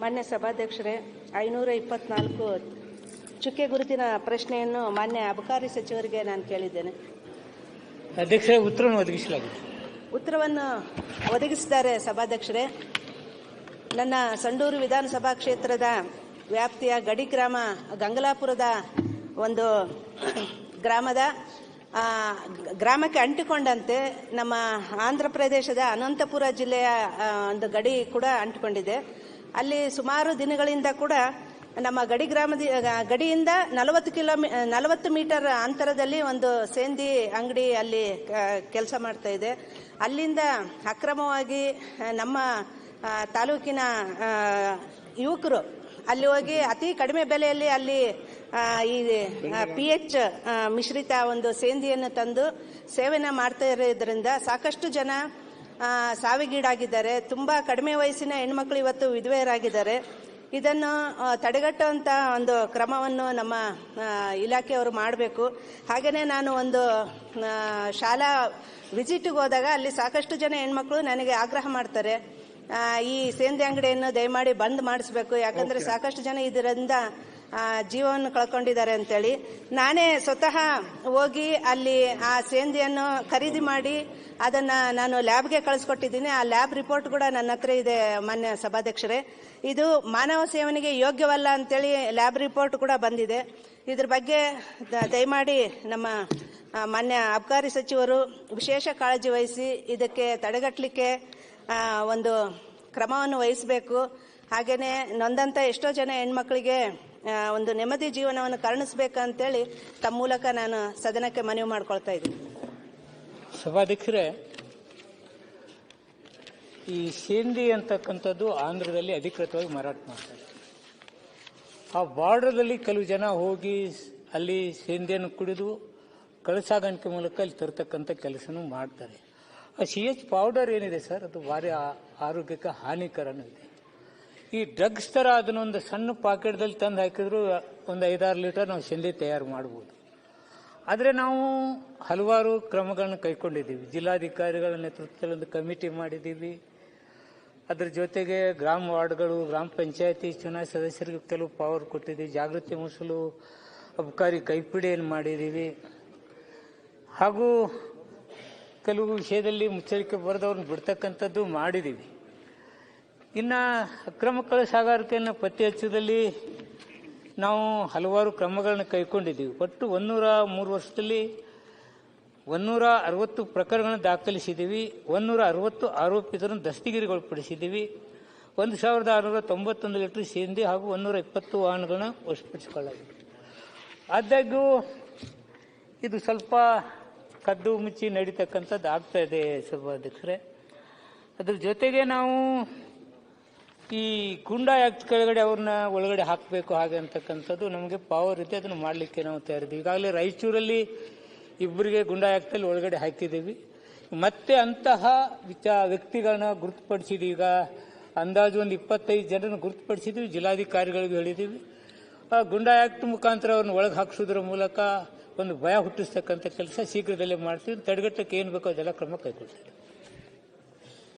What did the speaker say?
ಮಾನ್ಯ ಸಭಾಧ್ಯಕ್ಷರೇ ಐನೂರ ಇಪ್ಪತ್ನಾಲ್ಕು ಚುಕ್ಕೆ ಗುರುತಿನ ಪ್ರಶ್ನೆಯನ್ನು ಮಾನ್ಯ ಅಬಕಾರಿ ಸಚಿವರಿಗೆ ನಾನು ಕೇಳಿದ್ದೇನೆ. ಅಧ್ಯಕ್ಷರೇ ಉತ್ತರವನ್ನು ಒದಗಿಸಲಾಗಿದೆ. ಉತ್ತರವನ್ನು ಒದಗಿಸಿದ್ದಾರೆ ಸಭಾಧ್ಯಕ್ಷರೇ. ನನ್ನ ಸಂಡೂರು ವಿಧಾನಸಭಾ ಕ್ಷೇತ್ರದ ವ್ಯಾಪ್ತಿಯ ಗಡಿ ಗ್ರಾಮ ಗಂಗಲಾಪುರದ ಒಂದು ಗ್ರಾಮದ ಗ್ರಾಮಕ್ಕೆ ಅಂಟಿಕೊಂಡಂತೆ ನಮ್ಮ ಆಂಧ್ರ ಪ್ರದೇಶದ ಅನಂತಪುರ ಜಿಲ್ಲೆಯ ಒಂದು ಗಡಿ ಕೂಡ ಅಂಟಿಕೊಂಡಿದೆ. ಅಲ್ಲಿ ಸುಮಾರು ದಿನಗಳಿಂದ ಕೂಡ ನಮ್ಮ ಗಡಿ ಗ್ರಾಮದ ಗಡಿಯಿಂದ ನಲವತ್ತು ಕಿಲೋಮೀ ನಲವತ್ತು ಮೀಟರ್ ಅಂತರದಲ್ಲಿ ಒಂದು ಸೇಂದಿ ಅಂಗಡಿ ಅಲ್ಲಿ ಕೆಲಸ ಮಾಡ್ತಾ ಇದೆ. ಅಲ್ಲಿಂದ ಅಕ್ರಮವಾಗಿ ನಮ್ಮ ತಾಲೂಕಿನ ಯುವಕರು ಅಲ್ಲಿ ಹೋಗಿ ಅತಿ ಕಡಿಮೆ ಬೆಲೆಯಲ್ಲಿ ಅಲ್ಲಿ ಈ ಪಿ ಎಚ್ ಮಿಶ್ರಿತ ಒಂದು ಸೇಂದಿಯನ್ನು ತಂದು ಸೇವನೆ ಮಾಡ್ತಾ ಇರೋದ್ರಿಂದ ಸಾಕಷ್ಟು ಜನ ಸಾವಿಗೀಡಾಗಿದ್ದಾರೆ. ತುಂಬ ಕಡಿಮೆ ವಯಸ್ಸಿನ ಹೆಣ್ಮಕ್ಳು ಇವತ್ತು ವಿಧವೆಯರಾಗಿದ್ದಾರೆ. ಇದನ್ನು ತಡೆಗಟ್ಟುವಂತ ತಡೆಗಟ್ಟುವಂಥ ಒಂದು ಕ್ರಮವನ್ನು ನಮ್ಮ ಇಲಾಖೆಯವರು ಮಾಡಬೇಕು. ಹಾಗೆಯೇ ನಾನು ಒಂದು ಶಾಲಾ ವಿಸಿಟ್ಗೆ ಹೋದಾಗ ಅಲ್ಲಿ ಸಾಕಷ್ಟು ಜನ ಹೆಣ್ಮಕ್ಳು ನನಗೆ ಆಗ್ರಹ ಮಾಡ್ತಾರೆ. ಈ ಸೇಂದಿ ಅಂಗಡಿಯನ್ನು ದಯಮಾಡಿ ಬಂದ್ ಮಾಡಿಸ್ಬೇಕು. ಯಾಕಂದ್ರೆ ಸಾಕಷ್ಟು ಜನ ಇದರಿಂದ ಜೀವವನ್ನು ಕಳ್ಕೊಂಡಿದ್ದಾರೆ ಅಂತೇಳಿ ನಾನೇ ಸ್ವತಃ ಹೋಗಿ ಅಲ್ಲಿ ಆ ಸೇಂದಿಯನ್ನು ಖರೀದಿ ಮಾಡಿ ಅದನ್ನ ನಾನು ಲ್ಯಾಬ್ಗೆ ಕಳಿಸ್ಕೊಟ್ಟಿದ್ದೀನಿ. ಆ ಲ್ಯಾಬ್ ರಿಪೋರ್ಟ್ ಕೂಡ ನನ್ನ ಹತ್ರ ಇದೆ ಮಾನ್ಯ ಸಭಾಧ್ಯಕ್ಷರೇ. ಇದು ಮಾನವ ಸೇವನೆಗೆ ಯೋಗ್ಯವಲ್ಲ ಅಂತೇಳಿ ಲ್ಯಾಬ್ ರಿಪೋರ್ಟ್ ಕೂಡ ಬಂದಿದೆ. ಇದ್ರ ಬಗ್ಗೆ ದಯಮಾಡಿ ನಮ್ಮ ಮಾನ್ಯ ಅಬಕಾರಿ ಸಚಿವರು ವಿಶೇಷ ಕಾಳಜಿ ವಹಿಸಿ ಇದಕ್ಕೆ ತಡೆಗಟ್ಟಲಿಕ್ಕೆ ಒಂದು ಕ್ರಮವನ್ನು ವಹಿಸಬೇಕು. ಹಾಗೆಯೇ ನೊಂದಂತ ಎಷ್ಟೋ ಜನ ಹೆಣ್ಮಕ್ಳಿಗೆ ಆ, ಒಂದು ನೆಮ್ಮದಿ ಜೀವನವನ್ನು ಕರುಣಿಸಬೇಕಂತೇಳಿ ತಮ್ಮ ಮೂಲಕ ನಾನು ಸದನಕ್ಕೆ ಮನವಿ ಮಾಡ್ಕೊಳ್ತಾ ಇದ್ದೀನಿ. ಸಭಾಧ್ಯಕ್ಷರೇ, ಈ ಸೇಂದಿ ಅಂತಕ್ಕಂಥದ್ದು ಆಂಧ್ರದಲ್ಲಿ ಅಧಿಕೃತವಾಗಿ ಮಾರಾಟ ಮಾಡ್ತಾರೆ ಆ ಬಾರ್ಡರ್ದಲ್ಲಿ ಕೆಲವು ಜನ ಹೋಗಿ ಅಲ್ಲಿ ಸೇಂದಿಯನ್ನು ಕುಡಿದು ಕಳಸಾಗಾಣಿಕೆ ಮೂಲಕ ಅಲ್ಲಿ ತರ್ತಕ್ಕಂಥ ಕೆಲಸನೂ ಮಾಡ್ತಾರೆ. ಆ ಸಿ ಎಚ್ ಪೌಡರ್ ಏನಿದೆ ಸರ್? ಅದು ಭಾರಿ ಆರೋಗ್ಯಕ್ಕೆ ಹಾನಿಕರನೂ ಇದೆ. ಈ ಡ್ರಗ್ಸ್ ಥರ ಅದನ್ನೊಂದು ಸಣ್ಣ ಪಾಕೆಟ್ದಲ್ಲಿ ತಂದು ಹಾಕಿದ್ರು ಒಂದು ಐದಾರು ಲೀಟರ್ ನಾವು ಶೆಂದಿ ತಯಾರು ಮಾಡ್ಬೋದು. ಆದರೆ ನಾವು ಹಲವಾರು ಕ್ರಮಗಳನ್ನು ಕೈಗೊಂಡಿದ್ದೀವಿ ಜಿಲ್ಲಾಧಿಕಾರಿಗಳ ನೇತೃತ್ವದಲ್ಲಿ ಒಂದು ಕಮಿಟಿ ಮಾಡಿದ್ದೀವಿ. ಅದರ ಜೊತೆಗೆ ಗ್ರಾಮ ವಾರ್ಡ್ಗಳು, ಗ್ರಾಮ ಪಂಚಾಯತಿ ಚುನಾಯಿತ ಸದಸ್ಯರಿಗೆ ಕೆಲವು ಪವರ್ ಕೊಟ್ಟಿದ್ದೀವಿ. ಜಾಗೃತಿ ಮೂಡಿಸಲು ಅಬಕಾರಿ ಕೈಪಿಡಿಯನ್ನು ಮಾಡಿದ್ದೀವಿ. ಹಾಗೂ ಕೆಲವು ವಿಷಯದಲ್ಲಿ ಮುಚ್ಚರಿಕೆ ಬರೆದವ್ರನ್ನ ಬಿಡ್ತಕ್ಕಂಥದ್ದು ಮಾಡಿದ್ದೀವಿ. ಇನ್ನು ಅಕ್ರಮ ಕಳಸಾಗಾರಿಕೆಯನ್ನು ಪತ್ತೆ ಹಚ್ಚುವುದಲ್ಲಿ ನಾವು ಹಲವಾರು ಕ್ರಮಗಳನ್ನು ಕೈಗೊಂಡಿದ್ದೀವಿ ಒಟ್ಟು ಒಂದೂರ ಮೂರು ವರ್ಷದಲ್ಲಿ ಒಂದೂರ ಅರವತ್ತು ಪ್ರಕರಣಗಳನ್ನು ದಾಖಲಿಸಿದ್ದೀವಿ. ಒಂದೂರ ಅರವತ್ತು ಆರೋಪಿತರನ್ನು ದಸ್ತಿಗಿರಿಗೊಳಪಡಿಸಿದ್ದೀವಿ. ಒಂದು ಸಾವಿರದ ಆರುನೂರ ತೊಂಬತ್ತೊಂದು ಲೀಟರ್ ಸೇಂದಿ ಹಾಗೂ ಒಂದೂರ ಇಪ್ಪತ್ತು ವಾಹನಗಳನ್ನ ವಶಪಡಿಸಿಕೊಳ್ಳಲಾಗಿದೆ. ಆದಾಗ್ಯೂ ಇದು ಸ್ವಲ್ಪ ಕದ್ದು ಮುಚ್ಚಿ ನಡೀತಕ್ಕಂಥದ್ದು ಆಗ್ತಾ ಇದೆ, ಸಭಾಧ್ಯಕ್ಷರೇ. ಅದ್ರ ಜೊತೆಗೆ ನಾವು ಈ ಗುಂಡಾ ಆಕ್ಟ್ ಕೆಳಗಡೆ ಅವ್ರನ್ನ ಒಳಗಡೆ ಹಾಕಬೇಕು, ಹಾಗೆ ಅಂತಕ್ಕಂಥದ್ದು ನಮಗೆ ಪವರ್ ಇದೆ ಅದನ್ನು ಮಾಡಲಿಕ್ಕೆ ನಾವು ತಯಾರಿದ್ದೀವಿ. ಈಗಾಗಲೇ ರಾಯಚೂರಲ್ಲಿ ಇಬ್ಬರಿಗೆ ಗುಂಡಾ ಆಕ್ಟಲ್ಲಿ ಒಳಗಡೆ ಹಾಕಿದ್ದೀವಿ. ಮತ್ತೆ ಅಂತಹ ವಿಚಾರ ವ್ಯಕ್ತಿಗಳನ್ನ ಗುರುತುಪಡಿಸಿದ್ದೀವಿ. ಈಗ ಅಂದಾಜು ಒಂದು ಇಪ್ಪತ್ತೈದು ಜನರನ್ನು ಗುರುತುಪಡಿಸಿದ್ದೀವಿ, ಜಿಲ್ಲಾಧಿಕಾರಿಗಳಿಗೂ ಹೇಳಿದ್ದೀವಿ. ಆ ಗುಂಡಾ ಆಕ್ಟ್ ಮುಖಾಂತರ ಅವ್ರನ್ನ ಒಳಗೆ ಹಾಕಿಸೋದ್ರ ಮೂಲಕ ಒಂದು ಭಯ ಹುಟ್ಟಿಸ್ತಕ್ಕಂಥ ಕೆಲಸ ಶೀಘ್ರದಲ್ಲೇ ಮಾಡ್ತೀವಿ. ತಡೆಗಟ್ಟಕ್ಕೆ ಏನು ಬೇಕೋ ಅದೆಲ್ಲ ಕ್ರಮ ಕೈಗೊಳ್ತೀವಿ.